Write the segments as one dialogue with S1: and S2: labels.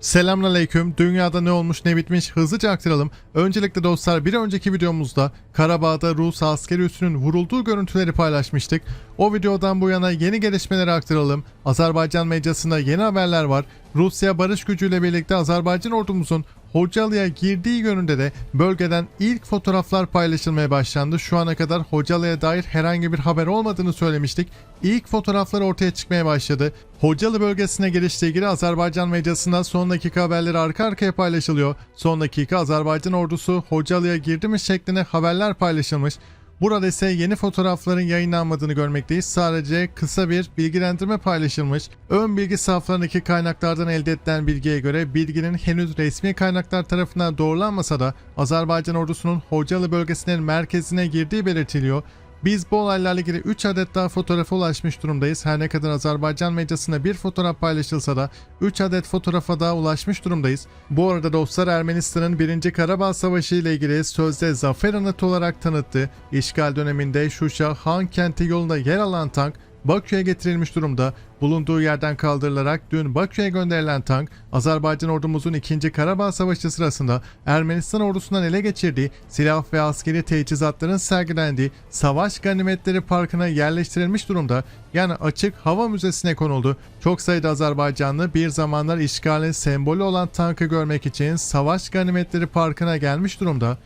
S1: Selamünaleyküm. Dünyada ne olmuş ne bitmiş hızlıca aktaralım. Öncelikle dostlar bir önceki videomuzda Karabağ'da Rus askeri üssünün vurulduğu görüntüleri paylaşmıştık. O videodan bu yana yeni gelişmeleri aktaralım. Azerbaycan medyasında yeni haberler var. Rusya barış gücüyle birlikte Azerbaycan ordumuzun Hocalı'ya girdiği yönünde de bölgeden ilk fotoğraflar paylaşılmaya başlandı. Şu ana kadar Hocalı'ya dair herhangi bir haber olmadığını söylemiştik. İlk fotoğraflar ortaya çıkmaya başladı. Hocalı bölgesine girişle ilgili Azerbaycan medyasında son dakika haberleri arka arkaya paylaşılıyor. Son dakika Azerbaycan ordusu Hocalı'ya girdi mi şeklinde haberler paylaşılmış. Burada ise yeni fotoğrafların yayınlanmadığını görmekteyiz. Sadece kısa bir bilgilendirme paylaşılmış. Ön bilgi saflarındaki kaynaklardan elde edilen bilgiye göre bilginin henüz resmi kaynaklar tarafından doğrulanmasa da Azerbaycan ordusunun Hocalı bölgesinin merkezine girdiği belirtiliyor. Biz bu olaylarla ilgili 3 adet daha fotoğrafa ulaşmış durumdayız. Her ne kadar Azerbaycan medyasında bir fotoğraf paylaşılsa da 3 adet fotoğrafa daha ulaşmış durumdayız. Bu arada dostlar Ermenistan'ın 1. Karabağ Savaşı ile ilgili sözde zafer anıtı olarak tanıttığı işgal döneminde Şuşa Han kenti yolunda yer alan tank Bakü'ye getirilmiş durumda. Bulunduğu yerden kaldırılarak dün Bakü'ye gönderilen tank, Azerbaycan ordumuzun 2. Karabağ Savaşı sırasında Ermenistan ordusundan ele geçirdiği silah ve askeri teçhizatların sergilendiği Savaş Ganimetleri Parkı'na yerleştirilmiş durumda. Yani açık hava müzesine konuldu. Çok sayıda Azerbaycanlı bir zamanlar işgalin sembolü olan tankı görmek için Savaş Ganimetleri Parkı'na gelmiş durumda.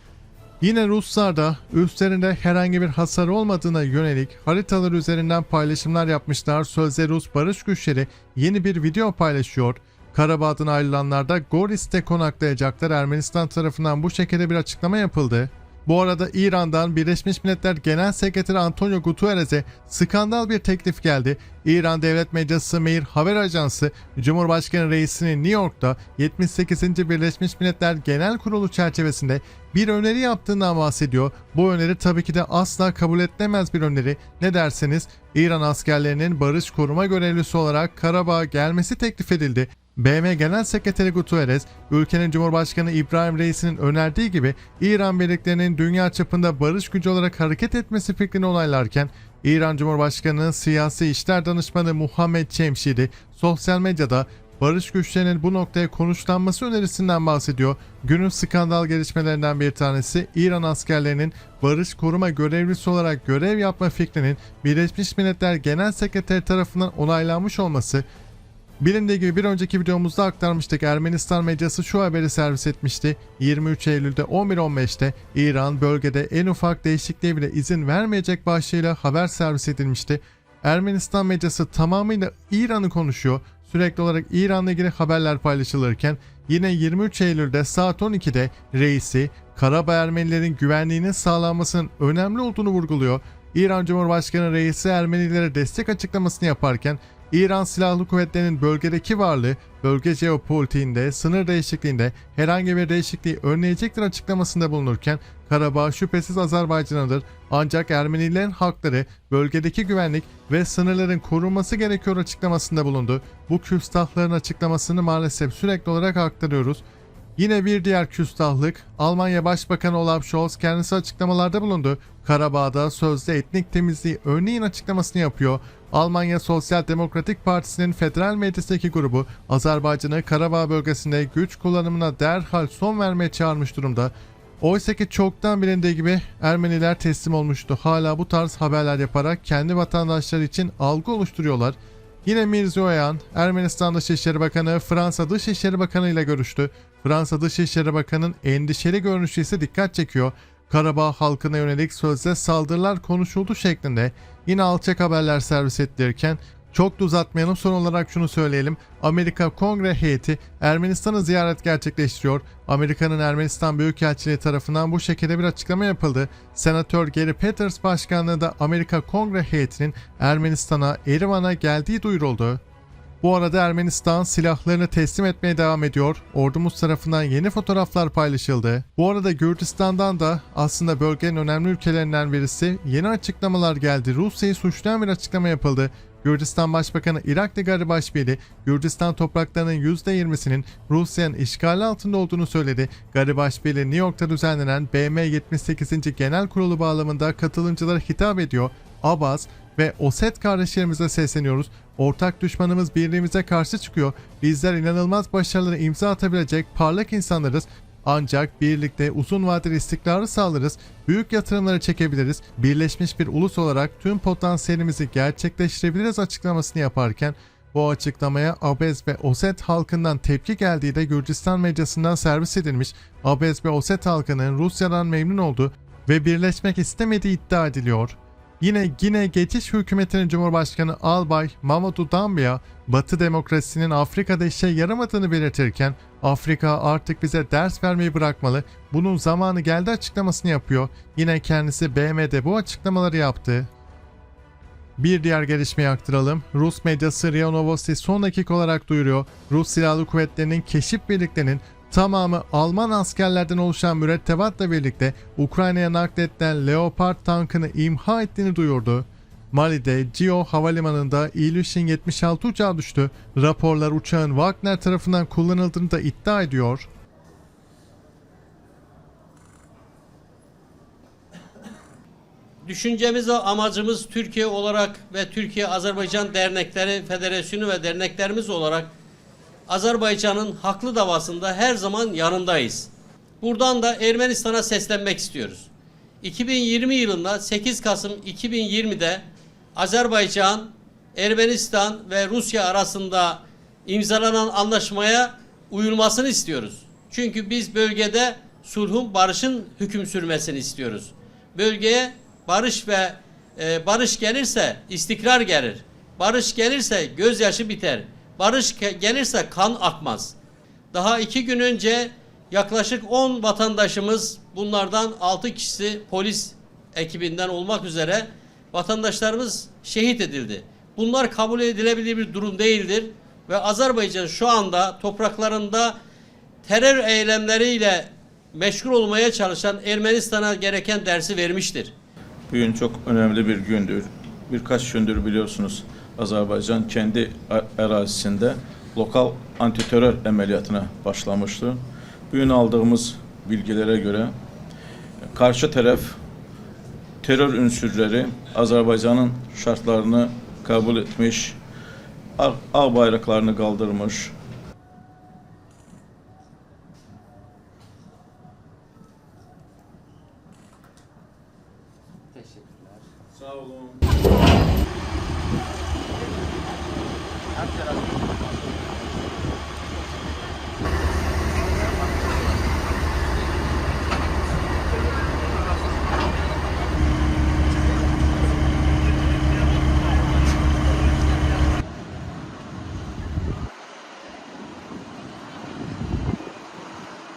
S1: Yine Ruslar da üstlerinde herhangi bir hasar olmadığına yönelik haritalar üzerinden paylaşımlar yapmışlar. Sözde Rus barış güçleri yeni bir video paylaşıyor. Karabağ'dan ayrılanlar da Goris'te konaklayacaklar. Ermenistan tarafından bu şekilde bir açıklama yapıldı. Bu arada İran'dan Birleşmiş Milletler Genel Sekreteri Antonio Guterres'e skandal bir teklif geldi. İran devlet medyası Meir Haber Ajansı, Cumhurbaşkanı reisinin New York'ta 78. Birleşmiş Milletler Genel Kurulu çerçevesinde bir öneri yaptığından bahsediyor. Bu öneri tabii ki de asla kabul edilemez bir öneri. Ne derseniz İran askerlerinin barış koruma görevlisi olarak Karabağ'a gelmesi teklif edildi. BM Genel Sekreteri Guterres, ülkenin Cumhurbaşkanı İbrahim Reis'inin önerdiği gibi İran birliklerinin dünya çapında barış gücü olarak hareket etmesi fikrini onaylarken, İran Cumhurbaşkanı Siyasi İşler Danışmanı Muhammed Cemşidi sosyal medyada barış güçlerinin bu noktaya konuşlanması önerisinden bahsediyor. Günün skandal gelişmelerinden bir tanesi İran askerlerinin barış koruma görevlisi olarak görev yapma fikrinin Birleşmiş Milletler Genel Sekreteri tarafından onaylanmış olması. Bilindiği gibi bir önceki videomuzda aktarmıştık. Ermenistan medyası şu haberi servis etmişti. 23 Eylül'de 11.15'te İran bölgede en ufak değişikliğe bile izin vermeyecek başlığıyla haber servis edilmişti. Ermenistan medyası tamamıyla İran'ı konuşuyor. Sürekli olarak İran'la ilgili haberler paylaşılırken yine 23 Eylül'de saat 12'de reisi Karabağ Ermenilerin güvenliğinin sağlanmasının önemli olduğunu vurguluyor. İran Cumhurbaşkanı reisi Ermenilere destek açıklamasını yaparken İran Silahlı Kuvvetleri'nin bölgedeki varlığı bölge jeopolitiğinde, sınır değişikliğinde herhangi bir değişikliği önleyecektir açıklamasında bulunurken Karabağ şüphesiz Azerbaycan'ındır ancak Ermenilerin hakları, bölgedeki güvenlik ve sınırların korunması gerekiyor açıklamasında bulundu. Bu küstahların açıklamasını maalesef sürekli olarak aktarıyoruz. Yine bir diğer küstahlık, Almanya Başbakanı Olaf Scholz kendisi açıklamalarda bulundu. Karabağ'da sözde etnik temizliği örneğin açıklamasını yapıyor. Almanya Sosyal Demokratik Partisi'nin federal meclisteki grubu Azerbaycan'ı Karabağ bölgesinde güç kullanımına derhal son vermeye çağırmış durumda. Oysa ki çoktan bilindiği gibi Ermeniler teslim olmuştu. Hala bu tarz haberler yaparak kendi vatandaşları için algı oluşturuyorlar. Yine Mirzoyan, Ermenistan Dışişleri Bakanı Fransa Dışişleri Bakanı ile görüştü. Fransa Dışişleri Bakanı'nın endişeli görünüşü ise dikkat çekiyor. Karabağ halkına yönelik sözde saldırılar konuşuldu şeklinde yine alçak haberler servis edilirken çok da uzatmayalım son olarak şunu söyleyelim. Amerika Kongre heyeti Ermenistan'ı ziyaret gerçekleştiriyor. Amerika'nın Ermenistan Büyükelçiliği tarafından bu şekilde bir açıklama yapıldı. Senatör Gary Peters başkanlığında Amerika Kongre heyetinin Ermenistan'a, Erivan'a geldiği duyuruldu. Bu arada Ermenistan silahlarını teslim etmeye devam ediyor. Ordumuz tarafından yeni fotoğraflar paylaşıldı. Bu arada Gürcistan'dan da aslında bölgenin önemli ülkelerinden birisi yeni açıklamalar geldi. Rusya'yı suçlayan bir açıklama yapıldı. Gürcistan Başbakanı Irakli Garibaşvili, Gürcistan topraklarının %20'sinin Rusya'nın işgali altında olduğunu söyledi. Garibaşvili New York'ta düzenlenen BM 78. Genel Kurulu bağlamında katılımcılara hitap ediyor. Abbas, ve Oset kardeşlerimize sesleniyoruz. Ortak düşmanımız birliğimize karşı çıkıyor. Bizler inanılmaz başarılara imza atabilecek parlak insanlarız. Ancak birlikte uzun vadeli istikrarı sağlarız, büyük yatırımları çekebiliriz, birleşmiş bir ulus olarak tüm potansiyelimizi gerçekleştirebiliriz açıklamasını yaparken bu açıklamaya Abez ve Oset halkından tepki geldiği de Gürcistan medyasından servis edilmiş. Abez ve Oset halkının Rusya'dan memnun olduğu ve birleşmek istemediği iddia ediliyor. Yine Gine geçiş hükümetinin Cumhurbaşkanı Albay Mamadou Doumbia, Batı demokrasisinin Afrika'da işe yaramadığını belirtirken Afrika artık bize ders vermeyi bırakmalı, bunun zamanı geldi açıklamasını yapıyor. Yine kendisi BM'de bu açıklamaları yaptı. Bir diğer gelişmeyi aktaralım. Rus medyası RIA Novosti son dakika olarak duyuruyor. Rus Silahlı Kuvvetleri'nin keşif birliklerinin tamamı Alman askerlerden oluşan mürettebatla birlikte Ukrayna'ya nakledilen Leopard tankını imha ettiğini duyurdu. Mali'de Gio Havalimanı'nda İlyushin 76 uçağı düştü. Raporlar uçağın Wagner tarafından kullanıldığını da iddia ediyor.
S2: Düşüncemiz ve amacımız Türkiye olarak ve Türkiye Azerbaycan Dernekleri Federasyonu ve derneklerimiz olarak Azerbaycan'ın haklı davasında her zaman yanındayız. Buradan da Ermenistan'a seslenmek istiyoruz. 2020 yılında 8 Kasım 2020'de Azerbaycan, Ermenistan ve Rusya arasında imzalanan anlaşmaya uyulmasını istiyoruz. Çünkü biz bölgede sulhun, barışın hüküm sürmesini istiyoruz. Bölgeye barış ve e, barış gelirse istikrar gelir. Barış gelirse gözyaşı biter. Barış gelirse kan akmaz. Daha iki gün önce yaklaşık 10 vatandaşımız bunlardan 6 kişisi polis ekibinden olmak üzere vatandaşlarımız şehit edildi. Bunlar kabul edilebilir bir durum değildir ve Azerbaycan şu anda topraklarında terör eylemleriyle meşgul olmaya çalışan Ermenistan'a gereken dersi vermiştir.
S3: Bugün çok önemli bir gündür. Birkaç gündür biliyorsunuz Azerbaycan kendi arazisinde lokal antiterör ameliyatına başlamıştı. Bugün aldığımız bilgilere göre karşı taraf terör ünsürleri Azerbaycan'ın şartlarını kabul etmiş, ağ, ağ bayraklarını kaldırmış,
S2: Teşekkürler.
S3: Sağ olun. なっちゃら